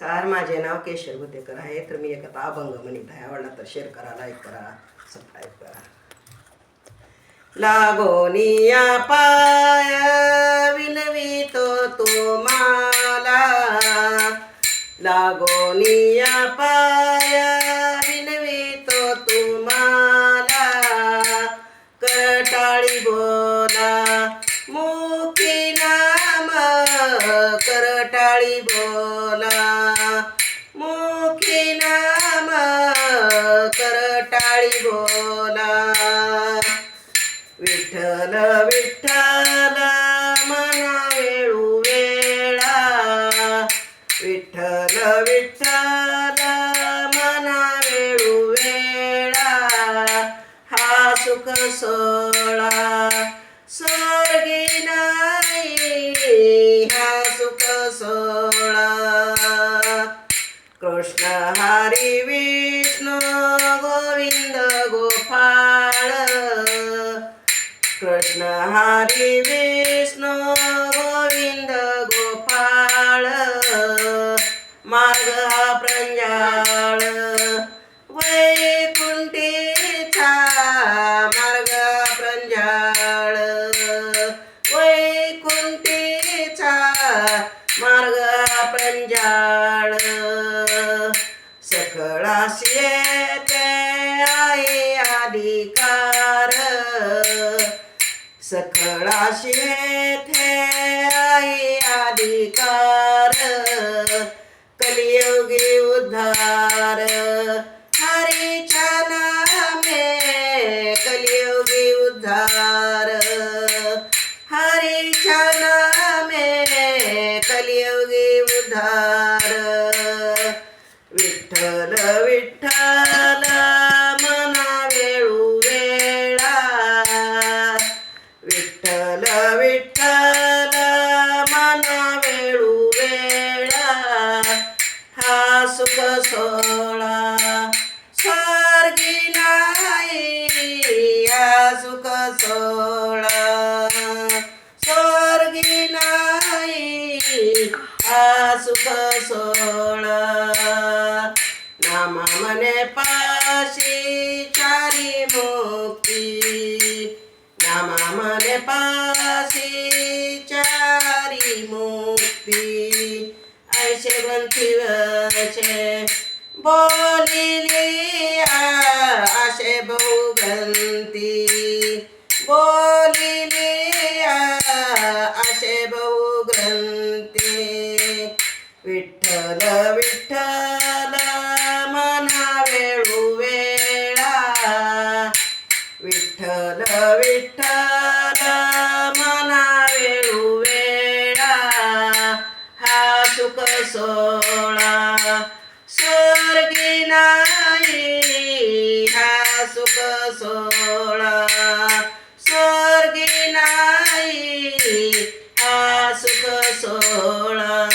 Car माझे नाव केशर गुतेकर आहे. तर मी एक आता अभंग म्हणत आहे. आवडला तर शेअर करा लाईक करा सबस्क्राईब करा. लागोनिया पाय विनवितो तुम्हाला. लागोनिया पाय विनवितो तुम्हाला. करटाळी बोला मुखी नाम करटाळी बोला. करटाळी बोला विठ्ठल विठ्ठल मना वेळू वेळा. विठ्ठल विठ्ठल मना वेळू वेळा. हा सुख सोळा स्वर्गी नाही. हा सुख सोळा कृष्ण हरी कृष्ण हरी विष्णु गोविंद गोपाळ मार्ग हा प्रंजाळ. वैकुंठीचा मार्ग प्रंजाळ. वैकुंठीचा मार्ग प्रंजाळ. सकळाशी येते सकळा शेथे आई अधिकार कलियुगी उद्धार हा सुख सोळा स्वर्गी नाही हा सुख सोळा स्वर्गी नाही हा सुख सोळा नामा मने पाशी चारी मुक्ती বলিলে আর আসে বৌগন্তি বলিলে আসে বৌগ্রন্তি ವಿಠಲ ವಿಠಲ ಮನವೆಳು ವೇಳ ವಿಠಲ ವಿಠಲ ಮನವೆಳು ವೇಳ ಹಾಸುಕ ಸೋ सुख सोळा. स्वर्गी नाही हा सुख सोळा.